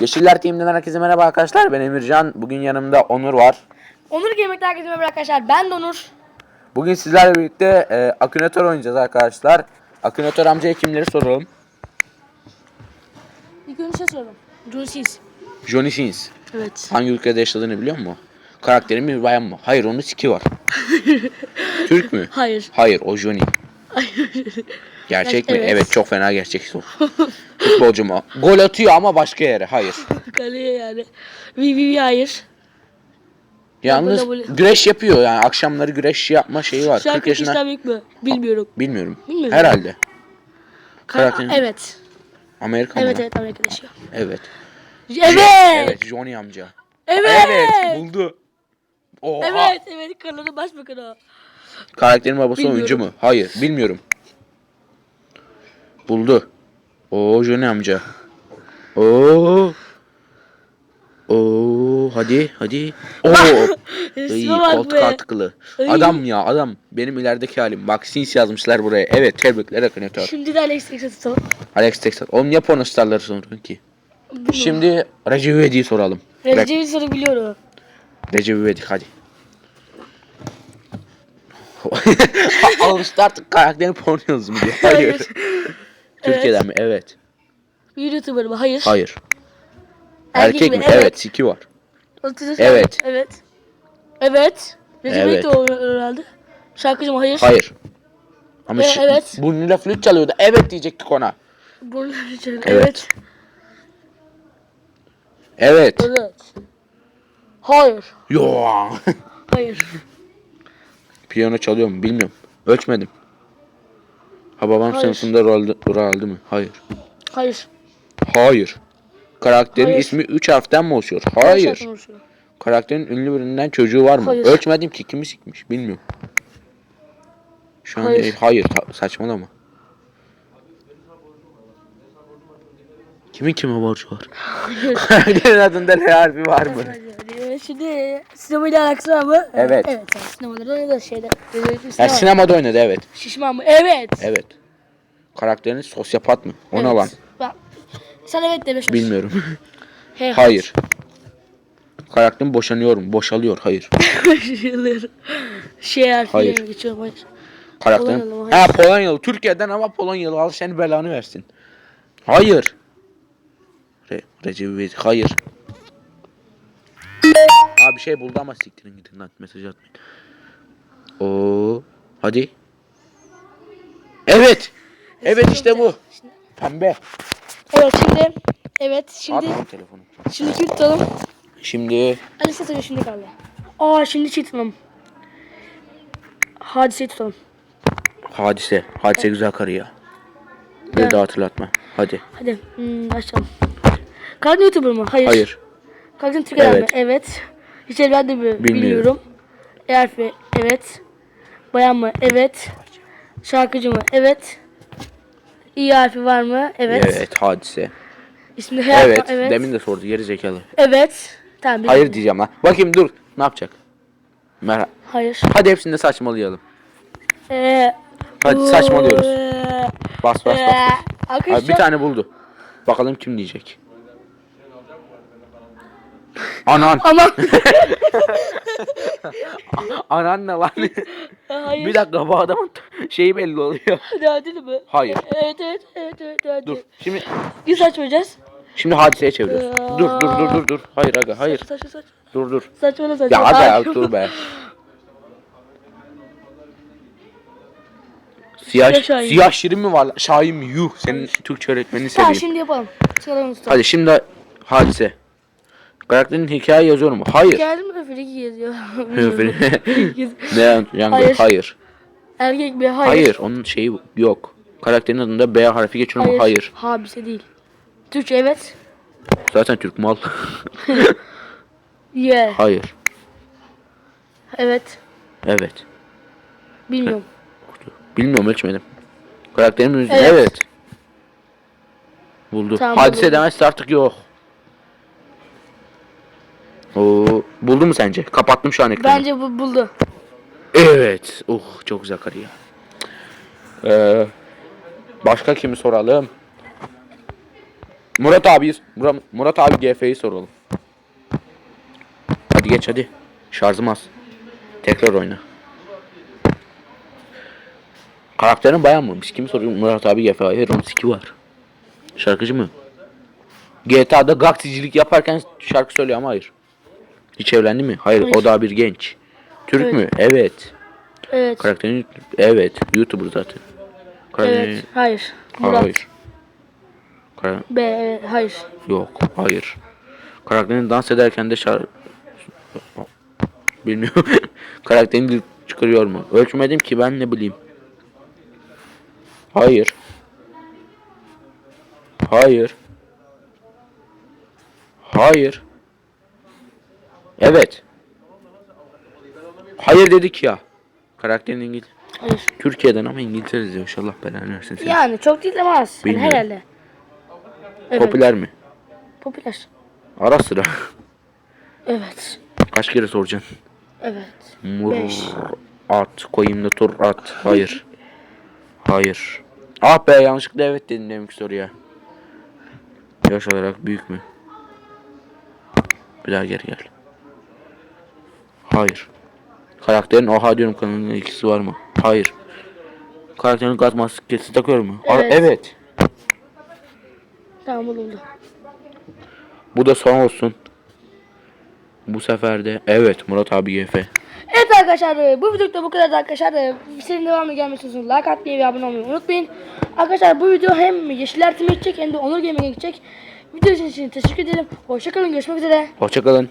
Yeşiller Team'den herkese merhaba arkadaşlar. Ben Emircan. Bugün yanımda Onur var. Onur Gemek'te herkese merhaba arkadaşlar. Ben de Onur. Bugün sizlerle birlikte e, Akinator oynayacağız arkadaşlar. Akinator amcaya kimleri soralım? İlk önce şey soralım. Julesiz. Johnny Sins. Evet. Hangi ülkede yaşadığını biliyor musun? Karakterin bir bayan mı? Hayır onun siki var. Türk mü? Hayır. Hayır o Johnny. Gerçek mi? Evet. Evet çok fena gerçek. Futbolcu mu? Gol atıyor ama başka yere. Hayır. Kaleye yani. Vi vi vi hayır. Yalnız güreş yapıyor yani akşamları güreş yapma şeyi var. 40 Şarkı yaşına İslam büyük mü? Bilmiyorum. bilmiyorum. Bilmiyorum. Herhalde. Ka- Karakterin- evet. Amerika mı? Evet evet Amerika'da yaşıyor. Evet. Evet. Evet Johnny amca. Evet. Evet buldu. Oha. Evet. Evet. Kanalın başbakanı. Karakterin babası Bilmiyorum. oyuncu mu? Hayır bilmiyorum. Buldu. Oo Johnny amca. Oo. Oo hadi hadi. Oo. Bak koltuk. Iy. Adam ya adam. Benim ilerideki halim. Bak Sins yazmışlar buraya. Evet tebrikler Akınatör. Şimdi de Alex Texas. Alex Texas. Oğlum niye porno starları soruyorsun ki? Şimdi Recep İvedik'i soralım. Re- Recep soru biliyorum. Recep İvedik hadi. Alıştı artık karakterin porno yazımı diye. Hayır. Türkiye'den mi? Evet. Bir YouTuber mı? Hayır. Hayır. Erkek mi? Evet. Siki var. 30 yaş- Evet. Evet. Evet. Recep Evet. İvedik de o herhalde. Şarkıcı mı? Hayır. Hayır. Ama E, şi- evet. burnuyla flüt çalıyordu. Evet diyecektik ona. Burnu evet. Evet. evet. Evet. Evet. Hayır. Yo. Hayır. Piyano çalıyor mu? Bilmiyorum. Ölçmedim. Ha babam Hayır. sınıfında rol, rol aldı mı? Hayır. Hayır. Hayır. Karakterin Hayır. ismi 3 harften mi oluşuyor? Hayır. Karakterin ünlü birinden çocuğu var mı? Hayır. Ölçmedim ki kimi sikmiş bilmiyorum. Şu an Hayır. hayır, hayır ta- saçmalama. Kimin kime borcu var? Karakterin adında L harfi var mı? Şimdi sinemayla alakası var mı? Evet. Evet. Yani sinemada oynadı şeyde. Ya sinema. sinemada oynadı evet. Şişman mı? Evet. Evet. Karakterin sosyopat mı? O ne Evet. lan? Bak. Sen evet de beş olsun. Bilmiyorum. He, hayır. Karakterin boşanıyor mu? Boşalıyor. Hayır. Yıllıyorum. şey harfiyle Hayır. geçiyorum. Hayır. Karakterin... Polonyalı? Ha Polonyalı. Türkiye'den ama Polonyalı. Al senin belanı versin. Hayır. Re Recep İvedik. Hayır. Abi şey buldu ama siktirin gidin lan mesaj atmayın. Oo. Hadi. Evet. Evet işte bu. Pembe. Evet şimdi. Evet şimdi. Atma telefonu. Şimdi kim tutalım? Şimdi Ali Satır'ı şimdi kaldı. Aa şimdi şey tutalım. Hadiseyi tutalım. hadise. Hadise güzel karı ya. Bir daha hatırlatma. Hadi. Hadi hmm, açalım. Kadın YouTuber mı? Hayır. Hayır. Kadın Türkiye'den Evet. mi? Evet. Hiç ben de mi? Bilmiyorum. Bilmiyorum. E harfi evet. Bayan mı? Evet. Şarkıcı mı? Evet. İ harfi var mı? Evet. Evet. hadise. İsmi H harfi Evet. evet. Demin de sordu geri zekalı. Evet. Tamam. bildim. Hayır diyeceğim lan. Bakayım dur. Ne yapacak? Mer Hayır. Hadi hepsinde saçmalayalım. Ee, Hadi saçmalıyoruz. Ee, Bas bas bas. ee, bas. Arkadaşlar. Abi bir tane buldu. Bakalım kim diyecek. Anan. Ama. Anan ne lan? Hayır. bir dakika bu adamın şeyi belli oluyor. Hadi mi? Hayır. Evet evet evet evet hadi. Dur. Şimdi saç vereceğiz. şimdi hadiseye çeviriyoruz. Dur dur dur dur dur. Hayır aga hayır. Saç saç saç. Dur dur. Saçmalama saç. Ya aga ya dur be. Siyah, Siyah Şahin. siyah şirin mi var? Şahin mi? Yuh. Senin Türkçe öğretmenini Tamam seveyim. şimdi yapalım. Çıkaralım usta. Hadi şimdi hadise. Karakterin hikaye yazıyor mu? Hayır. Geldi mi Friki geziyor? ne Jungle? Hayır. Hayır. Erkek mi? Hayır. Hayır. Onun şeyi yok. Karakterin adında B harfi geçiyor mu? Hayır. Habise değil. Türkçe evet. Zaten Türk mal. Yeah. Hayır. Evet. Evet. Bilmiyorum. Bilmiyorum ölçmedim. Karakterin yüzü. Evet. Evet. Buldu. Tamam, Hadise buldum. demezse artık yok. Oo, buldu mu sence? Kapattım şu an ekranı. Bence bu buldu. Evet. Uh çok güzel karı ya. Ee, başka kimi soralım? Murat abi Murat, Murat abi GF'yi soralım. Hadi geç hadi. Şarjım az. Tekrar oyna. Karakterin bayan mı? Biz kimi soruyoruz? Murat abi GF. Hayır onun siki var. Şarkıcı mı? GTA'da gakticilik yaparken şarkı söylüyor ama hayır. Hiç evlendi mi? Hayır, Hayır. o daha bir genç. Türk Evet. mü? Evet. Evet. Karakterin evet. YouTuber zaten. Karakterin Evet. Hayır. Murat. hayır. Kara- B. evet, Hayır. Yok, hayır. Karakterin dans ederken de şar... Bilmiyorum. Karakterin dil çıkarıyor mu? Ölçmedim ki ben ne bileyim. Hayır. Hayır. Hayır. Evet. Hayır dedik ya. Karakterin İngiliz. Hayır. Türkiye'den ama İngiltere diyor. İnşallah belanı versin seni. Yani çok değil ama az. Yani Bilmiyorum. herhalde. Evet. Popüler mi? Popüler. Ara sıra. Evet. Kaç kere soracaksın? Evet. Mur Beş. at koyayım da tur at. Hayır. Hayır. Ah be yanlışlıkla evet dedim demek soruya. Yaş olarak büyük mü? Bir daha geri gel. Hayır. Karakterin oha diyorum kanalının ilgisi var mı? Hayır. Karakterin gaz maskesi takıyor mu? Evet. evet. Tamam bulundu. Bu da son olsun. Bu sefer de evet Murat abi GF. Evet arkadaşlar bu videoda bu kadar arkadaşlar. Senin devamlı gelmesi için like atmayı ve abone olmayı unutmayın. Arkadaşlar bu video hem Yeşiller Team'e gidecek hem de Onur Gaming'e gidecek. Video için teşekkür ederim. Hoşçakalın görüşmek üzere. Hoşçakalın.